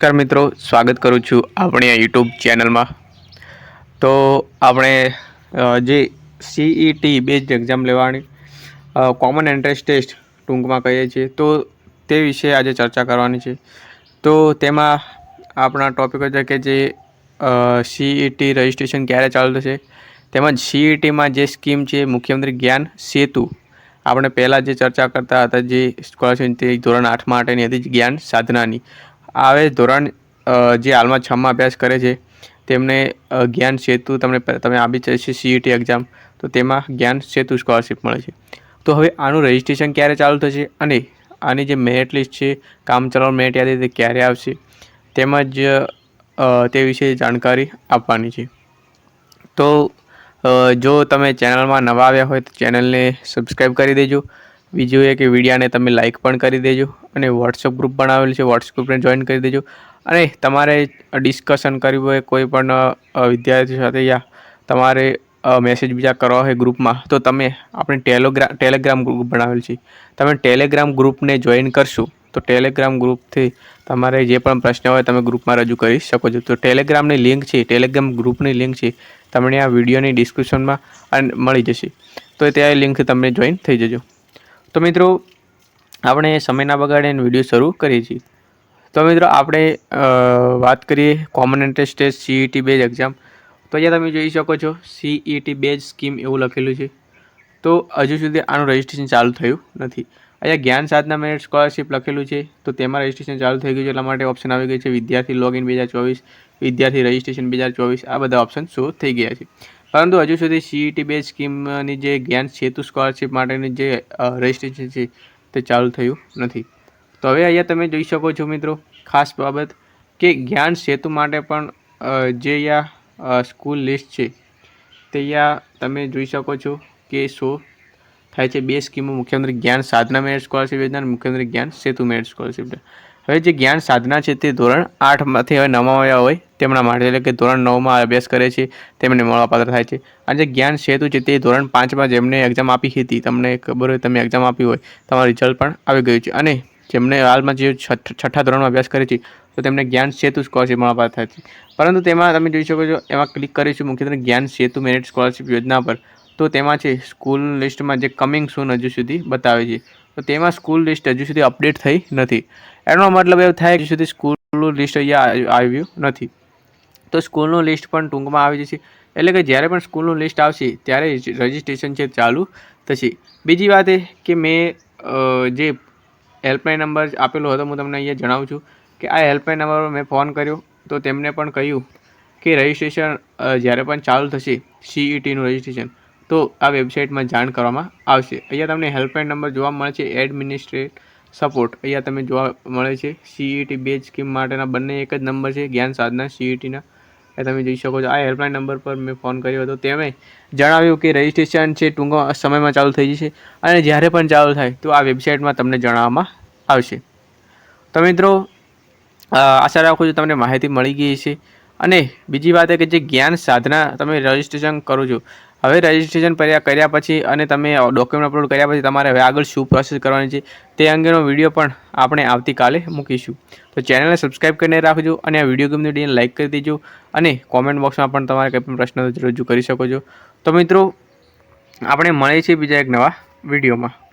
નમસ્કાર મિત્રો, સ્વાગત કરું છું આપણી આ યુટ્યુબ ચેનલમાં. તો આપણે જે સીઈટી બેઝડ એક્ઝામ લેવાની કોમન એન્ટ્રન્સ ટેસ્ટ ટૂંકમાં કહીએ છીએ, તો તે વિશે આજે ચર્ચા કરવાની છે. તો તેમાં આપણા ટોપિકો છે કે જે સીઈટી રજિસ્ટ્રેશન ક્યારે ચાલુ થશે, તેમજ સીઈટીમાં જે સ્કીમ છે, મુખ્યમંત્રી જ્ઞાન સેતુ, આપણે પહેલાં જે ચર્ચા કરતા હતા, જે સ્કોલરશિપ ધોરણ આઠ માટેની હતી, જ્ઞાન સાધનાની આવે ધોરણ જે હાલમાં છમાં અભ્યાસ કરે છે, તેમને જ્ઞાન સેતુ તમને તમે આપી છે સીઈટી એક્ઝામ તો તેમાં જ્ઞાન સેતુ સ્કોલરશીપ મળે છે. તો હવે આનું રજિસ્ટ્રેશન ક્યારે ચાલુ થશે અને આની જે મેરિટ લિસ્ટ છે, કામ ચલાવ મેરિટ યાદી તે ક્યારે આવશે, તેમજ તે વિશે જાણકારી આપવાની છે. તો જો તમે ચેનલમાં નવા આવ્યા હોય તો ચેનલને સબસ્ક્રાઈબ કરી દેજો. બીજું એ કે વિડીયાને તમે લાઇક પણ કરી દેજો અને વોટ્સઅપ ગ્રુપ બનાવેલું છે વોટ્સઅપ ગ્રુપને જોઈન કરી દેજો. અને તમારે ડિસ્કશન કરવું હોય, કોઈ પણ વિદ્યાર્થીઓ વિદ્યાર્થી સાથે યા તમારે મેસેજ બીજા કરવા હોય ગ્રુપમાં તો તમે આપણે ટેલોગ્રામ ટેલિગ્રામ ગ્રુપ બનાવેલ છે. તમે ટેલિગ્રામ ગ્રુપને જોઈન કરશો, તો ટેલિગ્રામ ગ્રુપથી તમારે જે પણ પ્રશ્ન હોય તમે ગ્રુપમાં રજૂ કરી શકો છો. તો ટેલિગ્રામની લિંક છે ટેલિગ્રામ ગ્રુપની લિંક છે, તમને આ વિડીયોની ડિસ્ક્રિપ્શનમાં મળી જશે. તો ત્યાં લિંક તમને જોઈન થઈ જજો. તો મિત્રો, આપણે સમયના બગાડીને વીડિયો શરૂ કરીએ છીએ. તો મિત્રો, આપણે વાત કરીએ common entrance test CET base exam તો અહીંયા તમે જોઈ શકો છો સીઈટી બેઝ સ્કીમ એવું લખેલું છે. તો હજુ સુધી આનું રજિસ્ટ્રેશન ચાલુ થયું નથી. અહીંયા જ્ઞાન સાધના મેરિટ સ્કોલરશિપ લખેલું છે. તો તેમાં રજિસ્ટ્રેશન ચાલુ થઈ ગયું છે, એટલા માટે ઓપ્શન આવી ગયું છે. વિદ્યાર્થી લોગિન બે હજાર ચોવીસ, વિદ્યાર્થી રજિસ્ટ્રેશન બે હજાર ચોવીસ, આ બધા ઓપ્શન શો થઈ ગયા છે. પરંતુ હજુ સુધી સીઈટી બે સ્કીમની જે જ્ઞાન સેતુ સ્કોલરશીપ માટેની જે રજિસ્ટ્રેશન છે, તે ચાલુ થયું નથી. તો હવે અહીંયા તમે જોઈ શકો છો મિત્રો, ખાસ બાબત કે જ્ઞાન સેતુ માટે પણ જે અહીંયા સ્કૂલ લિસ્ટ છે, તે અહીંયા તમે જોઈ શકો છો કે શો થાય છે બે સ્કીમો મુખ્યમંત્રી જ્ઞાન સાધના મેરિટ સ્કોલરશીપ યોજના અને મુખ્યમંત્રી જ્ઞાન સેતુ મેરિટ સ્કોલરશિપ હવે જે જ્ઞાન સાધના છે તે ધોરણ આઠમાંથી હવે નવમાં આવ્યા હોય, તેમના માટે એટલે કે ધોરણ નવમાં અભ્યાસ કરે છે, તેમને મળવાપાત્ર થાય છે. અને જે જ્ઞાન સેતુ છે તે ધોરણ પાંચમાં જેમને એક્ઝામ આપી હતી, તમને ખબર હોય, તમે એક્ઝામ આપી હોય, તમારું રિઝલ્ટ પણ આવી ગયું છે. અને જેમને હાલમાં જે છઠ્ઠા ધોરણમાં અભ્યાસ કરે છે, તો તેમને જ્ઞાન સેતુ સ્કોલરશીપ મળવાપાત્ર થાય છે. પરંતુ તેમાં તમે જોઈ શકો છો, એમાં ક્લિક કરીશું મુખ્યત્વે જ્ઞાન સેતુ મેરિટ સ્કોલરશીપ યોજના પર. તો તેમાં છે સ્કૂલ લિસ્ટમાં જે કમિંગ સૂન હજુ સુધી બતાવે છે. તો તેમાં સ્કૂલ લિસ્ટ હજુ સુધી અપડેટ થઈ નથી. એનો મતલબ એવું થાય હજુ સુધી સ્કૂલનું લિસ્ટ અહીંયા આવ્યું નથી. તો સ્કૂલનું લિસ્ટ પણ ટૂંકમાં આવી જશે. એટલે કે જ્યારે પણ સ્કૂલનું લિસ્ટ આવશે, ત્યારે રજિસ્ટ્રેશન છે ચાલુ થશે. બીજી વાત એ કે મેં જે હેલ્પલાઇન નંબર આપેલો હતો, હું તમને અહીંયા જણાવું છું કે આ હેલ્પલાઇન નંબર મેં ફોન કર્યો. તો તેમને પણ કહ્યું કે રજિસ્ટ્રેશન જ્યારે પણ ચાલુ થશે સીઈટીનું રજિસ્ટ્રેશન તો આ વેબસાઇટમાં જાણ કરવામાં આવશે. અહીંયા તમને હેલ્પલાઇન નંબર જોવા મળે છે, એડમિનિસ્ટ્રેટ સપોર્ટ. અહીંયા તમે જોવા મળે છે સીઈટી બે સ્કીમ માટેના બંને એક જ નંબર છે, જ્ઞાન સાધના સીઈટીના એ તમે જોઈ શકો છો. આ હેલ્પલાઇન નંબર પર મેં ફોન કર્યો હતો. તેમણે જણાવ્યું કે રજિસ્ટ્રેશન છે ટૂંકા સમયમાં ચાલુ થઈ જશે અને જ્યારે પણ ચાલુ થાય તો આ વેબસાઇટમાં તમને જણાવવામાં આવશે. તો મિત્રો આશા રાખું છું તમને માહિતી મળી ગઈ છે અને બીજી વાત એ કે જે જ્ઞાન સાધના તમે રજિસ્ટ્રેશન કરો છો હવે રજિસ્ટ્રેશન કર્યા પછી અને તમે ડોક્યુમેન્ટ અપલોડ કર્યા પછી તમારે હવે આગળ શું પ્રોસેસ કરવાની છે તે અંગેનો વીડિયો પણ આપણે આવતીકાલે મૂકીશું. તો ચેનલને સબસ્ક્રાઈબ કરીને રાખજો અને આ વીડિયો ગમે વિડીયોને લાઇક કરી દેજો અને કોમેન્ટ બોક્સમાં પણ તમારે કંઈ પણ પ્રશ્ન રજૂ કરી શકો છો. તો મિત્રો, આપણે મળીએ છીએ બીજા એક નવા વિડીયોમાં